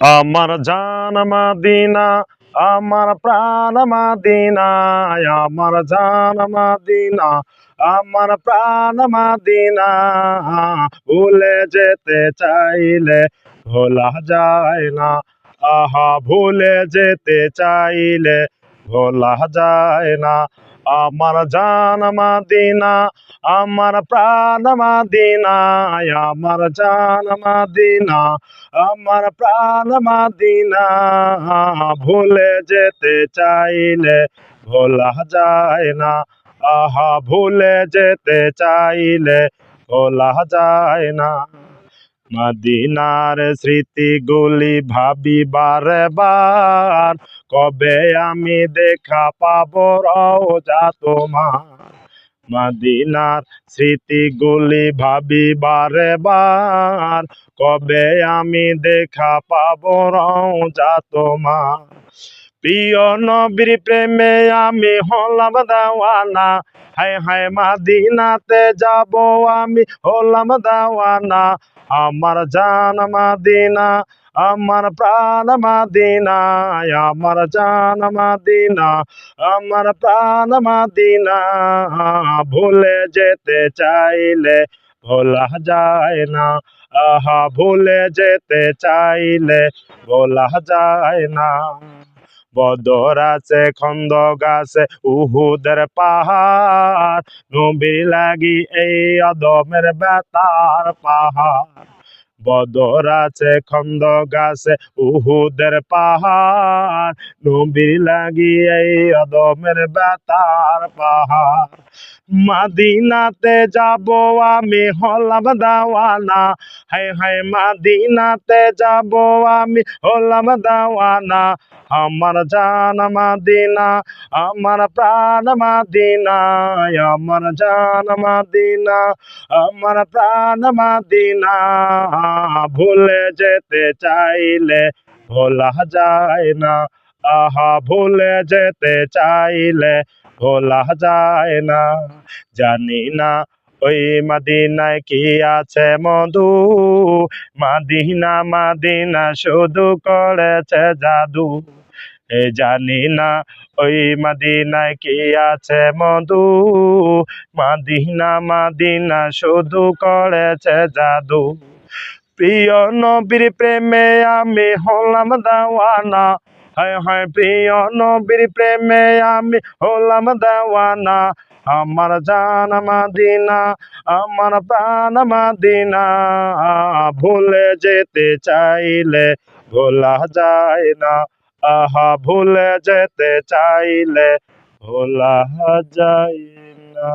আমার জান মাদিনা, আমার প্রাণ মাদিনা, আমার জান মাদিনা, আমার প্রাণ মাদিনা। ভুলে যেতে চাইলে ভোলা যায় না, আহা, ভুলে যেতে চাইলে ভোলা যায় না। আমার জান মাদিনা, আমার প্রাণ মাদিনা আমার জান মাদিনা, আমার প্রাণ মাদিনা। ভুলে যেতে চাইলে ভোলা যায় না, আহা, ভুলে যেতে চাইলে ভোলা যায় না। মদিনার স্মৃতিগুলি ভাবি বারে বার কবে আমি দেখা পাবো রওজা তোমার? মদিনার স্মৃতিগুলি ভাবি বারে বার, কবে আমি দেখা পাবো রওজা তোমার? প্রিয় নবীর প্রেমে আমি হলাম দেওয়ানা হায় হায় মাদিনাতে যাব আমি। হলাম দেওয়ানা, আমার জান মাদিনা, আমার প্রাণ মাদিনা, আমার জান মাদিনা, আমার প্রাণ মাদিনা। ভুলে যেতে চাইলে ভোলা যায় না, আহা, ভুলে যেতে চাইলে ভোলা যায় না। বদর আছে, খন্দ গাছে, উহুদের পাহাড়। নবী লাগি এই আদমের বেতার পাহাড়। বদর আছে, খন্দ গাছে, উহুদের পাহাড়। নবী লাগি এই আদমের বেতার পাহাড়। মাদিনাতে যাব আমি হলাম দাওয়ানা। হায় হায় মাদিনাতে যাব আমি। হলাম দাওয়ানা আমার জান মাদিনা, আমার প্রাণ মাদিনা, আমার জান মাদিনা, আমার প্রাণ মাদিনা। ভুলে যেতে চাইলে ভোলা যায় না, আহা, ভুলে যেতে চাইলে ভোলা যায় না। জানি না ওই মাদিনায় কি আছে মধু? মাদিনা মাদিনা শুধু করেছে জাদু। এ জানি না ওই মাদিনায় কি আছে মধু? মাদিনা মাদিনা শুধু করেছে জাদু। প্রিয় নবীর প্রেমে আমি হলাম দাওয়ানা। হায় হায়, প্রিয় নবীর প্রেমে আমি হলাম দেওয়ানা। আমার জান মাদিনা, আমার প্রাণ মাদিনা, ভুলে যেতে চাইলে ভোলা যায় না, আহা, ভুলে যেতে চাইলে ভোলা যায় না।